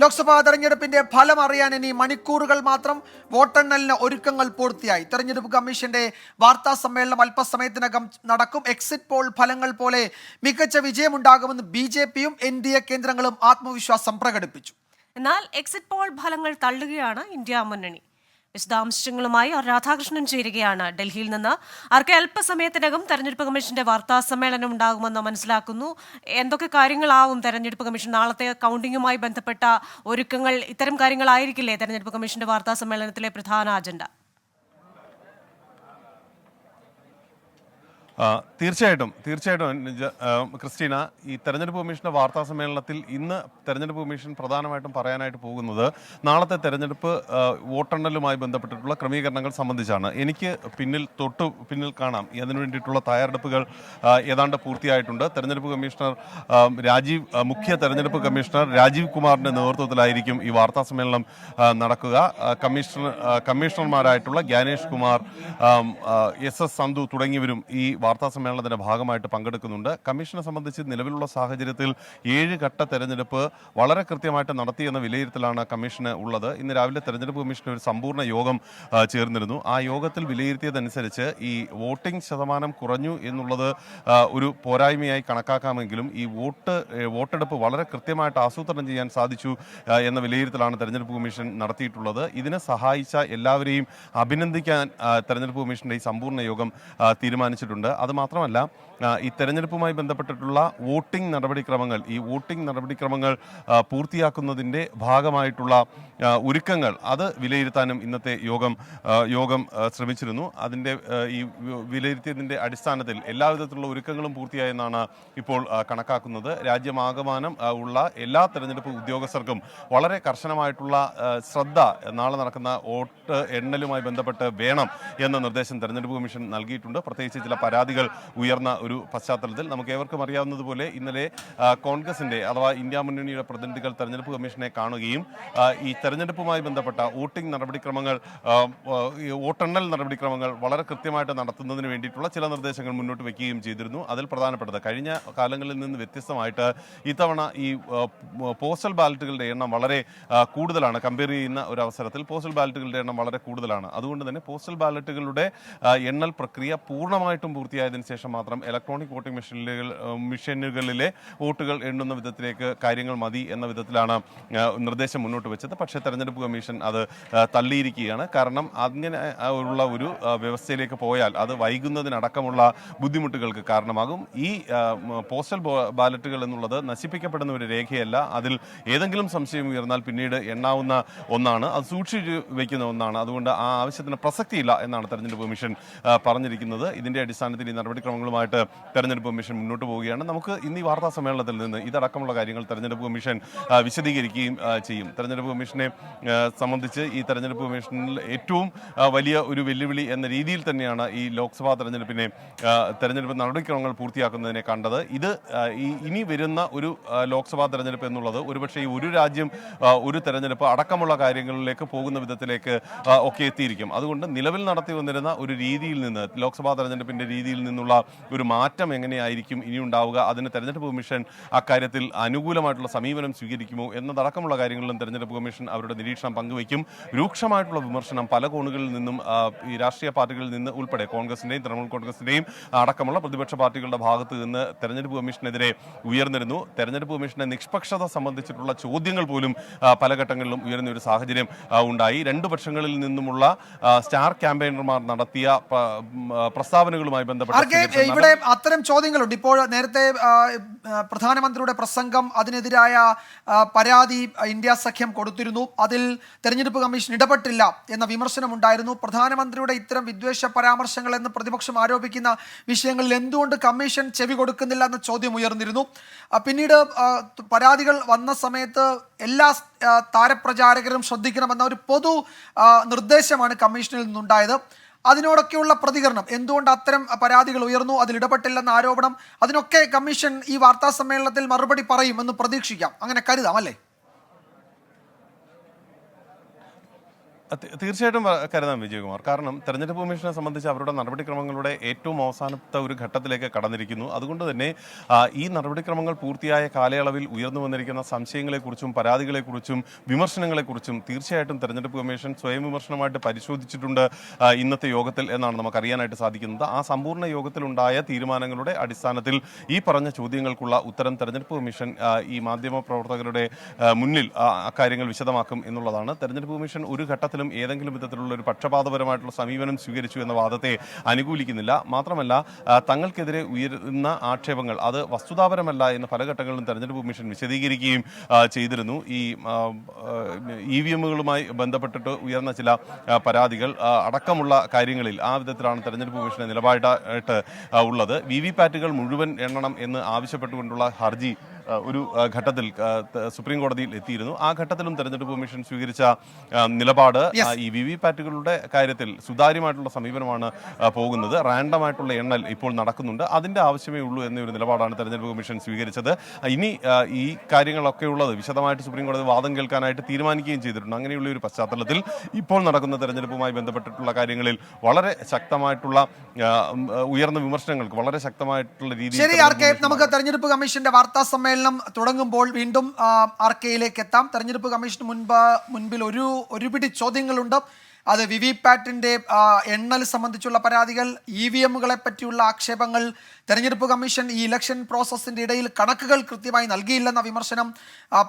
ലോക്സഭാ തെരഞ്ഞെടുപ്പിന്റെ ഫലം അറിയാൻ ഇനി മണിക്കൂറുകൾ മാത്രം വോട്ടെണ്ണലിന് ഒരുക്കങ്ങൾ പൂർത്തിയായി. തെരഞ്ഞെടുപ്പ് കമ്മീഷന്റെ വാർത്താ സമ്മേളനം അല്പസമയത്തിനകം നടക്കും. എക്സിറ്റ് പോൾ ഫലങ്ങൾ പോലെ മികച്ച വിജയമുണ്ടാകുമെന്ന് ബി ജെ പിയും എൻ ഡി എ കേന്ദ്രങ്ങളും ആത്മവിശ്വാസം പ്രകടിപ്പിച്ചു. എന്നാൽ എക്സിറ്റ് പോൾ ഫലങ്ങൾ തള്ളുകയാണ് ഇന്ത്യ മുന്നണി. വിശദാംശങ്ങളുമായി രാധാകൃഷ്ണൻ ചേരുകയാണ്. ഡൽഹിയിൽ നിന്ന് ആർക്ക് അല്പസമയത്തിനകം തെരഞ്ഞെടുപ്പ് കമ്മീഷന്റെ വാർത്താ സമ്മേളനം ഉണ്ടാകുമെന്ന് മനസ്സിലാക്കുന്നു. എന്തൊക്കെ കാര്യങ്ങളാവും തെരഞ്ഞെടുപ്പ് കമ്മീഷൻ നാളത്തെ കൗണ്ടിങ്ങുമായി ബന്ധപ്പെട്ട ഒരുക്കങ്ങൾ? ഇത്തരം കാര്യങ്ങളായിരിക്കില്ലേ തെരഞ്ഞെടുപ്പ് കമ്മീഷന്റെ വാർത്താ സമ്മേളനത്തിലെ പ്രധാന അജണ്ട? തീർച്ചയായിട്ടും തീർച്ചയായിട്ടും ക്രിസ്റ്റീന ഈ തെരഞ്ഞെടുപ്പ് കമ്മീഷന്റെ വാർത്താ സമ്മേളനത്തിൽ ഇന്ന് തെരഞ്ഞെടുപ്പ് കമ്മീഷൻ പ്രധാനമായിട്ടും പറയാനായിട്ട് പോകുന്നത് നാളത്തെ തെരഞ്ഞെടുപ്പ് വോട്ടെണ്ണലുമായി ബന്ധപ്പെട്ടിട്ടുള്ള ക്രമീകരണങ്ങൾ സംബന്ധിച്ചാണ്. എനിക്ക് പിന്നിൽ തൊട്ട് പിന്നിൽ കാണാം. അതിനു വേണ്ടിയിട്ടുള്ള തയ്യാറെടുപ്പുകൾ ഏതാണ്ട് പൂർത്തിയായിട്ടുണ്ട്. തെരഞ്ഞെടുപ്പ് കമ്മീഷണർ രാജീവ് മുഖ്യ തെരഞ്ഞെടുപ്പ് കമ്മീഷണർ രാജീവ് കുമാറിന്റെ നേതൃത്വത്തിലായിരിക്കും ഈ വാർത്താ സമ്മേളനം നടക്കുക. കമ്മീഷണർ കമ്മീഷണർമാരായിട്ടുള്ള ജ്ഞാനേഷ് കുമാർ എസ് എസ് സന്ധു തുടങ്ങിയവരും ഈ വാർത്താ സമ്മേളനത്തിന്റെ ഭാഗമായിട്ട് പങ്കെടുക്കുന്നുണ്ട്. കമ്മീഷനെ സംബന്ധിച്ച് നിലവിലുള്ള സാഹചര്യത്തിൽ ഏഴ് ഘട്ട തെരഞ്ഞെടുപ്പ് വളരെ കൃത്യമായിട്ട് നടത്തിയെന്ന വിലയിരുത്തലാണ് കമ്മീഷന് ഉള്ളത്. ഇന്ന് രാവിലെ തെരഞ്ഞെടുപ്പ് കമ്മീഷൻ ഒരു സമ്പൂർണ യോഗം ചേർന്നിരുന്നു. ആ യോഗത്തിൽ വിലയിരുത്തിയതനുസരിച്ച് ഈ വോട്ടിംഗ് ശതമാനം കുറഞ്ഞു എന്നുള്ളത് ഒരു പോരായ്മയായി കണക്കാക്കാമെങ്കിലും ഈ വോട്ട് വോട്ടെടുപ്പ് വളരെ കൃത്യമായിട്ട് ആസൂത്രണം ചെയ്യാൻ സാധിച്ചു എന്ന വിലയിരുത്തലാണ് തെരഞ്ഞെടുപ്പ് കമ്മീഷൻ നടത്തിയിട്ടുള്ളത്. ഇതിനെ സഹായിച്ച എല്ലാവരെയും അഭിനന്ദിക്കാൻ തെരഞ്ഞെടുപ്പ് കമ്മീഷന്റെ ഈ സമ്പൂർണ യോഗം തീരുമാനിച്ചിട്ടുണ്ട്. അത് മാത്രമല്ല ആ, ഈ തെരഞ്ഞെടുപ്പുമായി ബന്ധപ്പെട്ടിട്ടുള്ള വോട്ടിംഗ് നടപടിക്രമങ്ങൾ ഈ വോട്ടിംഗ് നടപടിക്രമങ്ങൾ പൂർത്തിയാക്കുന്നതിന്റെ ഭാഗമായിട്ടുള്ള ഒരുക്കങ്ങൾ അത് വിലയിരുത്താനും ഇന്നത്തെ യോഗം യോഗം ശ്രമിച്ചിരുന്നു. അതിന്റെ ഈ വിലയിരുത്തിയതിന്റെ അടിസ്ഥാനത്തിൽ എല്ലാവിധത്തിലുള്ള ഒരുക്കങ്ങളും പൂർത്തിയായെന്നാണ് ഇപ്പോൾ കണക്കാക്കുന്നത്. രാജ്യമാകമാനം ഉള്ള എല്ലാ തെരഞ്ഞെടുപ്പ് ഉദ്യോഗസ്ഥർക്കും വളരെ കർശനമായിട്ടുള്ള ശ്രദ്ധ നാളെ നടക്കുന്ന വോട്ട് എണ്ണലുമായി ബന്ധപ്പെട്ട് വേണം എന്ന നിർദ്ദേശം തെരഞ്ഞെടുപ്പ് കമ്മീഷൻ നൽകിയിട്ടുണ്ട്. പ്രത്യേകിച്ച് ചില പരാതികൾ ഉയർന്ന ഒരു പശ്ചാത്തലത്തിൽ നമുക്ക് ഏവർക്കും അറിയാവുന്നതുപോലെ ഇന്നലെ കോൺഗ്രസിന്റെ അഥവാ ഇന്ത്യ മുന്നണിയുടെ പ്രതിനിധികൾ തെരഞ്ഞെടുപ്പ് കമ്മീഷനെ കാണുകയും ഈ തെരഞ്ഞെടുപ്പുമായി ബന്ധപ്പെട്ട വോട്ടിംഗ് നടപടിക്രമങ്ങൾ വോട്ടെണ്ണൽ നടപടിക്രമങ്ങൾ വളരെ കൃത്യമായിട്ട് നടത്തുന്നതിന് വേണ്ടിയിട്ടുള്ള ചില നിർദ്ദേശങ്ങൾ മുന്നോട്ട് വയ്ക്കുകയും ചെയ്തിരുന്നു. അതിൽ പ്രധാനപ്പെട്ടത് കഴിഞ്ഞ കാലങ്ങളിൽ നിന്ന് വ്യത്യസ്തമായിട്ട് ഇത്തവണ ഈ പോസ്റ്റൽ ബാലറ്റുകളുടെ എണ്ണം വളരെ കൂടുതലാണ്. കമ്പയർ ചെയ്യുന്ന ഒരു അവസരത്തിൽ പോസ്റ്റൽ ബാലറ്റുകളുടെ എണ്ണം വളരെ കൂടുതലാണ്. അതുകൊണ്ട് തന്നെ പോസ്റ്റൽ ബാലറ്റുകളുടെ എണ്ണൽ പ്രക്രിയ പൂർണമായിട്ടും പൂർത്തിയായതിനു ശേഷം മാത്രം ഇലക്ട്രോണിക് വോട്ടിംഗ് മെഷീനുകൾ മെഷീനുകളിലെ വോട്ടുകൾ എണ്ണുന്ന വിധത്തിലേക്ക് കാര്യങ്ങൾ മതി എന്ന വിധത്തിലാണ് നിർദ്ദേശം മുന്നോട്ട് വെച്ചത്. പക്ഷേ തെരഞ്ഞെടുപ്പ് കമ്മീഷൻ അത് തള്ളിയിരിക്കുകയാണ്. കാരണം അങ്ങനെ ഉള്ള ഒരു വ്യവസ്ഥയിലേക്ക് പോയാൽ അത് വൈകുന്നതിനടക്കമുള്ള ബുദ്ധിമുട്ടുകൾക്ക് കാരണമാകും. ഈ പോസ്റ്റൽ ബാലറ്റുകൾ എന്നുള്ളത് നശിപ്പിക്കപ്പെടുന്ന ഒരു രേഖയല്ല. അതിൽ ഏതെങ്കിലും സംശയം ഉയർന്നാൽ പിന്നീട് എണ്ണാവുന്ന ഒന്നാണ്. അത് സൂക്ഷിച്ചു വയ്ക്കുന്ന ഒന്നാണ്. അതുകൊണ്ട് ആ ആവശ്യത്തിന് പ്രസക്തിയില്ല എന്നാണ് തെരഞ്ഞെടുപ്പ് കമ്മീഷൻ പറഞ്ഞിരിക്കുന്നത്. ഇതിന്റെ അടിസ്ഥാനത്തിൽ ഈ നടപടിക്രമങ്ങളുമായിട്ട് തെരഞ്ഞെടുപ്പ് കമ്മീഷൻ മുന്നോട്ട് പോവുകയാണ്. നമുക്ക് ഇന്ന് ഈ വാർത്താ സമ്മേളനത്തിൽ നിന്ന് ഇതടക്കമുള്ള കാര്യങ്ങൾ തെരഞ്ഞെടുപ്പ് കമ്മീഷൻ വിശദീകരിക്കുകയും ചെയ്യും. തെരഞ്ഞെടുപ്പ് കമ്മീഷനെ സംബന്ധിച്ച് ഈ തെരഞ്ഞെടുപ്പ് കമ്മീഷനിൽ ഏറ്റവും വലിയ ഒരു വെല്ലുവിളി എന്ന രീതിയിൽ തന്നെയാണ് ഈ ലോക്സഭാ തെരഞ്ഞെടുപ്പിനെ തെരഞ്ഞെടുപ്പ് നടപടിക്രമങ്ങൾ പൂർത്തിയാക്കുന്നതിനെ കണ്ടത്. ഇത് ഇനി വരുന്ന ഒരു ലോക്സഭാ തെരഞ്ഞെടുപ്പ് എന്നുള്ളത് ഒരുപക്ഷെ ഈ ഒരു രാജ്യം ഒരു തെരഞ്ഞെടുപ്പ് അടക്കമുള്ള കാര്യങ്ങളിലേക്ക് പോകുന്ന വിധത്തിലേക്ക് ഒക്കെ എത്തിയിരിക്കും. അതുകൊണ്ട് നിലവിൽ നടത്തി വന്നിരുന്ന ഒരു രീതിയിൽ നിന്ന് ലോക്സഭാ തെരഞ്ഞെടുപ്പിന്റെ രീതിയിൽ നിന്നുള്ള ഒരു മാറ്റം എങ്ങനെയായിരിക്കും ഇനി ഉണ്ടാവുക? അതിന് തെരഞ്ഞെടുപ്പ് കമ്മീഷൻ അക്കാര്യത്തിൽ അനുകൂലമായിട്ടുള്ള സമീപനം സ്വീകരിക്കുമോ? എന്നതടക്കമുള്ള കാര്യങ്ങളിലും തെരഞ്ഞെടുപ്പ് കമ്മീഷൻ അവരുടെ നിരീക്ഷണം പങ്കുവയ്ക്കും. രൂക്ഷമായിട്ടുള്ള വിമർശനം പല കോണുകളിൽ നിന്നും ഈ രാഷ്ട്രീയ പാർട്ടികളിൽ നിന്ന് ഉൾപ്പെടെ കോൺഗ്രസിന്റെയും തൃണമൂൽ കോൺഗ്രസിന്റെയും അടക്കമുള്ള പ്രതിപക്ഷ പാർട്ടികളുടെ ഭാഗത്ത് നിന്ന് തെരഞ്ഞെടുപ്പ് കമ്മീഷനെതിരെ ഉയർന്നിരുന്നു. തെരഞ്ഞെടുപ്പ് കമ്മീഷന്റെ നിഷ്പക്ഷത സംബന്ധിച്ചിട്ടുള്ള ചോദ്യങ്ങൾ പോലും പല ഘട്ടങ്ങളിലും ഉയർന്ന ഒരു സാഹചര്യം ഉണ്ടായി. രണ്ടു പക്ഷങ്ങളിൽ നിന്നുമുള്ള സ്റ്റാർ ക്യാമ്പയിനർമാർ നടത്തിയ പ്രസ്താവനകളുമായി ഇവിടെ അത്തരം ചോദ്യങ്ങളുണ്ട്. ഇപ്പോൾ നേരത്തെ പ്രധാനമന്ത്രിയുടെ പ്രസംഗം അതിനെതിരായ പരാതി ഇന്ത്യ സഖ്യം കൊടുത്തിരുന്നു. അതിൽ തെരഞ്ഞെടുപ്പ് കമ്മീഷൻ ഇടപെട്ടില്ല എന്ന വിമർശനം ഉണ്ടായിരുന്നു പ്രധാനമന്ത്രിയുടെ ഇത്തരം വിദ്വേഷ പരാമർശങ്ങൾ എന്ന് പ്രതിപക്ഷം ആരോപിക്കുന്ന വിഷയങ്ങളിൽ എന്തുകൊണ്ട് കമ്മീഷൻ ചെവി കൊടുക്കുന്നില്ല എന്ന ചോദ്യം ഉയർന്നിരുന്നു. പിന്നീട് പരാതികൾ വന്ന സമയത്ത് എല്ലാ താരപ്രചാരകരും ശ്രദ്ധിക്കണമെന്ന ഒരു പൊതു നിർദ്ദേശമാണ് കമ്മീഷനിൽ നിന്നുണ്ടായത്. അതിനോടൊക്കെയുള്ള പ്രതികരണം. എന്തുകൊണ്ട് അത്തരം പരാതികൾ ഉയർന്നു? അതിൽ ഇടപെട്ടില്ലെന്ന ആരോപണം. അതിനൊക്കെ കമ്മീഷൻ ഈ വാർത്താ സമ്മേളനത്തിൽ മറുപടി പറയുമെന്ന് പ്രതീക്ഷിക്കാം. അങ്ങനെ കരുതാം അല്ലേ? തീർച്ചയായിട്ടും കരുതാം വിജയകുമാർ. കാരണം തെരഞ്ഞെടുപ്പ് കമ്മീഷനെ സംബന്ധിച്ച് അവരുടെ നടപടിക്രമങ്ങളുടെ ഏറ്റവും അവസാനത്തെ ഒരു ഘട്ടത്തിലേക്ക് കടന്നിരിക്കുന്നു. അതുകൊണ്ട് തന്നെ ഈ നടപടിക്രമങ്ങൾ പൂർത്തിയായ കാലയളവിൽ ഉയർന്നു വന്നിരിക്കുന്ന സംശയങ്ങളെക്കുറിച്ചും പരാതികളെക്കുറിച്ചും വിമർശനങ്ങളെക്കുറിച്ചും തീർച്ചയായിട്ടും തെരഞ്ഞെടുപ്പ് കമ്മീഷൻ സ്വയം വിമർശനമായിട്ട് പരിശോധിച്ചിട്ടുണ്ട് ഇന്നത്തെ യോഗത്തിൽ എന്നാണ് നമുക്ക് അറിയാനായിട്ട് സാധിക്കുന്നത്. ആ സമ്പൂർണ യോഗത്തിലുണ്ടായ തീരുമാനങ്ങളുടെ അടിസ്ഥാനത്തിൽ ഈ പറഞ്ഞ ചോദ്യങ്ങൾക്കുള്ള ഉത്തരം തെരഞ്ഞെടുപ്പ് കമ്മീഷൻ ഈ മാധ്യമ പ്രവർത്തകരുടെ മുന്നിൽ അക്കാര്യങ്ങൾ വിശദമാക്കും എന്നുള്ളതാണ്. തെരഞ്ഞെടുപ്പ് കമ്മീഷൻ ഒരു ഘട്ടത്തിലും ഏതെങ്കിലും വിധത്തിലുള്ള ഒരു പക്ഷപാതപരമായിട്ടുള്ള സമീപനം സ്വീകരിച്ചു എന്ന വാദത്തെ അനുകൂലിക്കുന്നില്ല. മാത്രമല്ല തങ്ങൾക്കെതിരെ ഉയരുന്ന ആക്ഷേപങ്ങൾ അത് വസ്തുതാപരമല്ല എന്ന് പല ഘട്ടങ്ങളിലും തെരഞ്ഞെടുപ്പ് കമ്മീഷൻ വിശദീകരിക്കുകയും ചെയ്തിരുന്നു. ഈ ഇ വി എമ്മുകളുമായി ബന്ധപ്പെട്ടിട്ട് ഉയർന്ന ചില പരാതികൾ അടക്കമുള്ള കാര്യങ്ങളിൽ ആ വിധത്തിലാണ് തെരഞ്ഞെടുപ്പ് കമ്മീഷന്റെ നിലപാടായിട്ട് ഉള്ളത്. വി വി പാറ്റുകൾ മുഴുവൻ എണ്ണണം എന്ന് ആവശ്യപ്പെട്ടുകൊണ്ടുള്ള ഹർജി ഒരു ഘട്ടത്തിൽ സുപ്രീം കോടതിയിൽ എത്തിയിരുന്നു. ആ ഘട്ടത്തിലും തെരഞ്ഞെടുപ്പ് കമ്മീഷൻ സ്വീകരിച്ച നിലപാട് ഈ വി വി പാറ്റുകളുടെ കാര്യത്തിൽ സുതാര്യമായിട്ടുള്ള സമീപനമാണ് പോകുന്നത്. റാൻഡം ആയിട്ടുള്ള എണ്ണൽ ഇപ്പോൾ നടക്കുന്നുണ്ട്. അതിന്റെ ആവശ്യമേ ഉള്ളൂ എന്നൊരു നിലപാടാണ് തെരഞ്ഞെടുപ്പ് കമ്മീഷൻ സ്വീകരിച്ചത്. ഇനി ഈ കാര്യങ്ങളൊക്കെ ഉള്ളത് വിശദമായിട്ട് സുപ്രീം കോടതി വാദം കേൾക്കാനായിട്ട് തീരുമാനിക്കുകയും ചെയ്തിട്ടുണ്ട്. അങ്ങനെയുള്ള ഒരു പശ്ചാത്തലത്തിൽ ഇപ്പോൾ നടക്കുന്ന തെരഞ്ഞെടുപ്പുമായി ബന്ധപ്പെട്ടിട്ടുള്ള കാര്യങ്ങളിൽ വളരെ ശക്തമായിട്ടുള്ള ഉയർന്ന വിമർശനങ്ങൾക്ക് വളരെ ശക്തമായിട്ടുള്ള രീതിയിൽ നമുക്ക് തെരഞ്ഞെടുപ്പ് കമ്മീഷന്റെ വാർത്താ സമ്മേളനം തുടങ്ങുമ്പോൾ വീണ്ടും ആ, ആർ കെയിലേക്ക് എത്താം. തെരഞ്ഞെടുപ്പ് കമ്മീഷന് മുൻപ് മുൻപിൽ ഒരു ഒരുപിടി ചോദ്യങ്ങളുണ്ട്. അത് വി വി പാറ്റിന്റെ എണ്ണൽ സംബന്ധിച്ചുള്ള പരാതികൾ ഇ വി എമ്മുകളെ പറ്റിയുള്ള ആക്ഷേപങ്ങൾ തെരഞ്ഞെടുപ്പ് കമ്മീഷൻ ഈ ഇലക്ഷൻ പ്രോസസ്സിന്റെ ഇടയിൽ കണക്കുകൾ കൃത്യമായി നൽകിയില്ലെന്ന വിമർശനം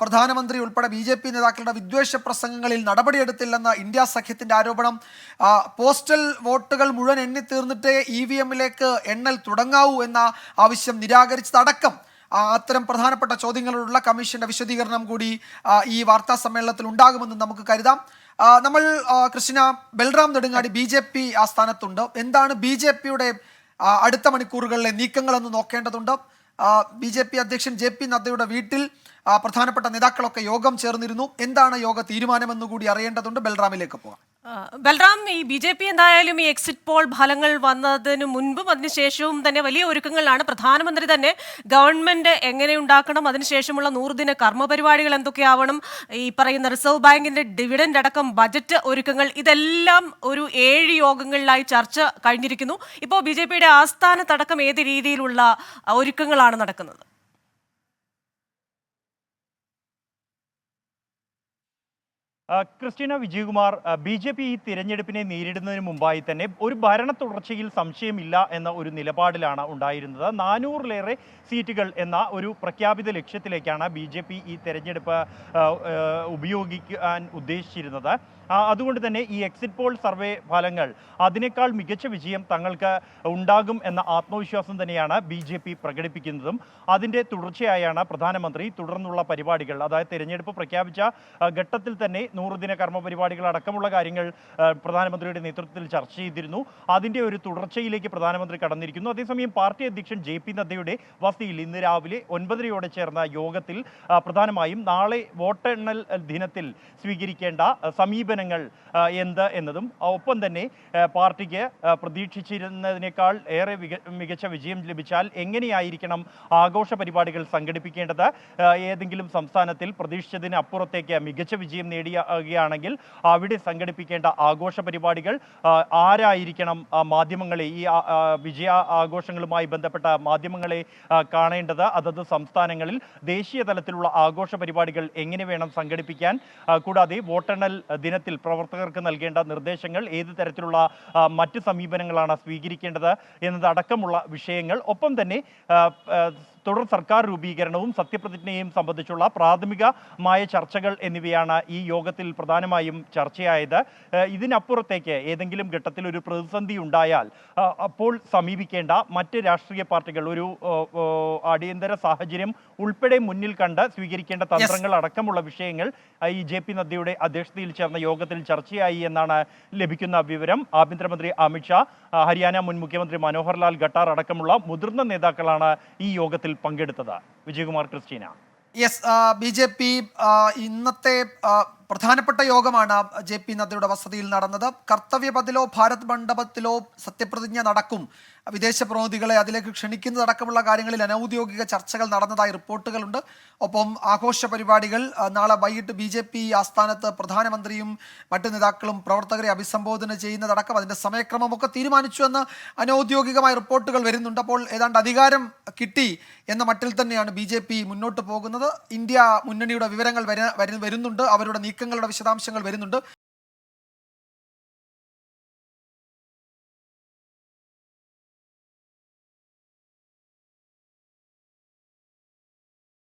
പ്രധാനമന്ത്രി ഉൾപ്പെടെ ബി ജെ പി നേതാക്കളുടെ വിദ്വേഷ പ്രസംഗങ്ങളിൽ നടപടിയെടുത്തില്ലെന്ന ഇന്ത്യ സഖ്യത്തിന്റെ ആരോപണം പോസ്റ്റൽ വോട്ടുകൾ മുഴുവൻ എണ്ണി തീർന്നിട്ട് ഇ വി എമ്മിലേക്ക് എണ്ണൽ തുടങ്ങാവൂ എന്ന ആവശ്യം നിരാകരിച്ചതടക്കം അത്തരം പ്രധാനപ്പെട്ട ചോദ്യങ്ങളോടുള്ള കമ്മീഷന്റെ വിശദീകരണം കൂടി ഈ വാർത്താ സമ്മേളനത്തിൽ ഉണ്ടാകുമെന്ന് നമുക്ക് കരുതാം. നമ്മൾ Krishna Balram Nedungadi B J P ആസ്ഥാനത്തുണ്ട് എന്താണ് ബി ജെ പിയുടെ അടുത്ത മണിക്കൂറുകളിലെ നീക്കങ്ങളെന്ന് നോക്കേണ്ടതുണ്ട്? ബി ജെ പി അധ്യക്ഷൻ ജെ പി നദ്ദയുടെ വീട്ടിൽ പ്രധാനപ്പെട്ട നേതാക്കളൊക്കെ യോഗം ചേർന്നിരുന്നു. എന്താണ് യോഗ തീരുമാനമെന്ന് കൂടി അറിയേണ്ടതുണ്ട്. ബൽറാമിലേക്ക് പോകാം. ബൽറാം ഈ ബി ജെ പി എന്തായാലും ഈ എക്സിറ്റ് പോൾ ഫലങ്ങൾ വന്നതിന് മുൻപും അതിനുശേഷവും തന്നെ വലിയ ഒരുക്കങ്ങളിലാണ്. പ്രധാനമന്ത്രി തന്നെ ഗവൺമെന്റ് എങ്ങനെ ഉണ്ടാക്കണം അതിനുശേഷമുള്ള നൂറുദിന കർമ്മ പരിപാടികൾ എന്തൊക്കെയാവണം ഈ പറയുന്ന റിസർവ് ബാങ്കിന്റെ ഡിവിഡൻഡ് അടക്കം ബജറ്റ് ഒരുക്കങ്ങൾ ഇതെല്ലാം ഒരു ഏഴ് യോഗങ്ങളിലായി ചർച്ച കഴിഞ്ഞിരിക്കുന്നു. ഇപ്പോൾ ബി ജെ പിയുടെ ആസ്ഥാനത്തടക്കം ഏത് രീതിയിലുള്ള ഒരുക്കങ്ങളാണ് നടക്കുന്നത്? Christina Vijayakumar B J P ഈ തിരഞ്ഞെടുപ്പിനെ നേരിടുന്നതിന് മുമ്പായി തന്നെ ഒരു ഭരണ തുടർച്ചയിൽ സംശയമില്ല എന്ന ഒരു നിലപാടിലാണ് ഉണ്ടായിരുന്നത്. നാനൂറിലേറെ സീറ്റുകൾ എന്ന ഒരു പ്രഖ്യാപിത ലക്ഷ്യത്തിലേക്കാണ് ബി ഈ തെരഞ്ഞെടുപ്പ് ഉപയോഗിക്കാൻ ഉദ്ദേശിച്ചിരുന്നത്. അതുകൊണ്ട് തന്നെ ഈ എക്സിറ്റ് പോൾ സർവേ ഫലങ്ങൾ അതിനേക്കാൾ മികച്ച വിജയം തങ്ങൾക്ക് ഉണ്ടാകും എന്ന ആത്മവിശ്വാസം തന്നെയാണ് ബി ജെ പി പ്രകടിപ്പിക്കുന്നതും. അതിന്റെ തുടർച്ചയായാണ് പ്രധാനമന്ത്രി തുടർന്നുള്ള പരിപാടികൾ. അതായത് തിരഞ്ഞെടുപ്പ് പ്രഖ്യാപിച്ച ഘട്ടത്തിൽ തന്നെ നൂറുദിന കർമ്മ പരിപാടികൾ അടക്കമുള്ള കാര്യങ്ങൾ പ്രധാനമന്ത്രിയുടെ നേതൃത്വത്തിൽ ചർച്ച ചെയ്തിരുന്നു. അതിന്റെ ഒരു തുടർച്ചയിലേക്ക് പ്രധാനമന്ത്രി കടന്നിരിക്കുന്നു. അതേസമയം പാർട്ടി അധ്യക്ഷൻ ജെ പി നദ്ദയുടെ വസതിയിൽ ഇന്ന് രാവിലെ ഒൻപതരയോടെ ചേർന്ന യോഗത്തിൽ പ്രധാനമായും നാളെ വോട്ടെണ്ണൽ ദിനത്തിൽ സ്വീകരിക്കേണ്ട ആ, ആ, എന്ത് എന്നതും. ഒപ്പം തന്നെ പാർട്ടിക്ക് പ്രതീക്ഷിച്ചിരുന്നതിനേക്കാൾ ഏറെ മികച്ച വിജയം ലഭിച്ചാൽ എങ്ങനെയായിരിക്കണം ആഘോഷ പരിപാടികൾ സംഘടിപ്പിക്കേണ്ടത്? ഏതെങ്കിലും സംസ്ഥാനത്തിൽ പ്രതീക്ഷിച്ചതിന് അപ്പുറത്തേക്ക് മികച്ച വിജയം നേടിയാണെങ്കിൽ അവിടെ സംഘടിപ്പിക്കേണ്ട ആഘോഷ പരിപാടികൾ ആരായിരിക്കണം മാധ്യമങ്ങളെ ഈ വിജയ ആഘോഷങ്ങളുമായി ബന്ധപ്പെട്ട മാധ്യമങ്ങളെ കാണേണ്ടത്? അതത് സംസ്ഥാനങ്ങളിൽ ദേശീയ തലത്തിലുള്ള ആഘോഷ പരിപാടികൾ എങ്ങനെ വേണം സംഘടിപ്പിക്കാൻ? കൂടാതെ വോട്ടെണ്ണൽ ദിനത്തിൽ പ്രവർത്തകർക്ക് നൽകേണ്ട നിർദ്ദേശങ്ങൾ ഏത് തരത്തിലുള്ള മറ്റ് സമീപനങ്ങളാണ് സ്വീകരിക്കേണ്ടത് എന്നതടക്കമുള്ള വിഷയങ്ങൾ. ഒപ്പം തന്നെ തുടർ സർക്കാർ രൂപീകരണവും സത്യപ്രതിജ്ഞയും സംബന്ധിച്ചുള്ള പ്രാഥമികമായ ചർച്ചകൾ എന്നിവയാണ് ഈ യോഗത്തിൽ പ്രധാനമായും ചർച്ചയായത്. ഇതിനപ്പുറത്തേക്ക് ഏതെങ്കിലും ഘട്ടത്തിൽ ഒരു പ്രതിസന്ധി ഉണ്ടായാൽ അപ്പോൾ സമീപിക്കേണ്ട മറ്റ് രാഷ്ട്രീയ പാർട്ടികൾ ഒരു അടിയന്തര സാഹചര്യം ഉൾപ്പെടെ മുന്നിൽ കണ്ട് സ്വീകരിക്കേണ്ട തന്ത്രങ്ങൾ അടക്കമുള്ള വിഷയങ്ങൾ ഈ ജെ പി നദ്ദയുടെ അധ്യക്ഷതയിൽ ചേർന്ന യോഗത്തിൽ ചർച്ചയായി എന്നാണ് ലഭിക്കുന്ന വിവരം. ആഭ്യന്തരമന്ത്രി അമിത്ഷാ ഹരിയാന മുൻ മുഖ്യമന്ത്രി മനോഹർലാൽ ഖട്ടാർ അടക്കമുള്ള മുതിർന്ന നേതാക്കളാണ് ഈ യോഗത്തിൽ പങ്കെടുത്തത്? Vijayakumar Christina. Yes B J P ഇന്നത്തെ പ്രധാനപ്പെട്ട യോഗമാണ് ജെ പി നദ്ദയുടെ വസതിയിൽ നടന്നത്. കർത്തവ്യപഥിലോ ഭാരത് മണ്ഡപത്തിലോ സത്യപ്രതിജ്ഞ നടക്കും. വിദേശ പ്രതിനിധികളെ അതിലേക്ക് ക്ഷണിക്കുന്നതടക്കമുള്ള കാര്യങ്ങളിൽ അനൗദ്യോഗിക ചർച്ചകൾ നടന്നതായി റിപ്പോർട്ടുകളുണ്ട്. ഒപ്പം ആഘോഷ പരിപാടികൾ നാളെ വൈകിട്ട് ബി ജെ പി ആസ്ഥാനത്ത് പ്രധാനമന്ത്രിയും മറ്റു നേതാക്കളും പ്രവർത്തകരെ അഭിസംബോധന ചെയ്യുന്നതടക്കം അതിന്റെ സമയക്രമമൊക്കെ തീരുമാനിച്ചു എന്ന് അനൗദ്യോഗികമായ റിപ്പോർട്ടുകൾ വരുന്നുണ്ട്. അപ്പോൾ ഏതാണ്ട് അധികാരം കിട്ടി എന്ന മട്ടിൽ തന്നെയാണ് ബി മുന്നോട്ട് പോകുന്നത്. ഇന്ത്യ മുന്നണിയുടെ വിവരങ്ങൾ വരുന്നുണ്ട്. അവരുടെ നീക്കങ്ങളുടെ വിശദാംശങ്ങൾ വരുന്നുണ്ട്.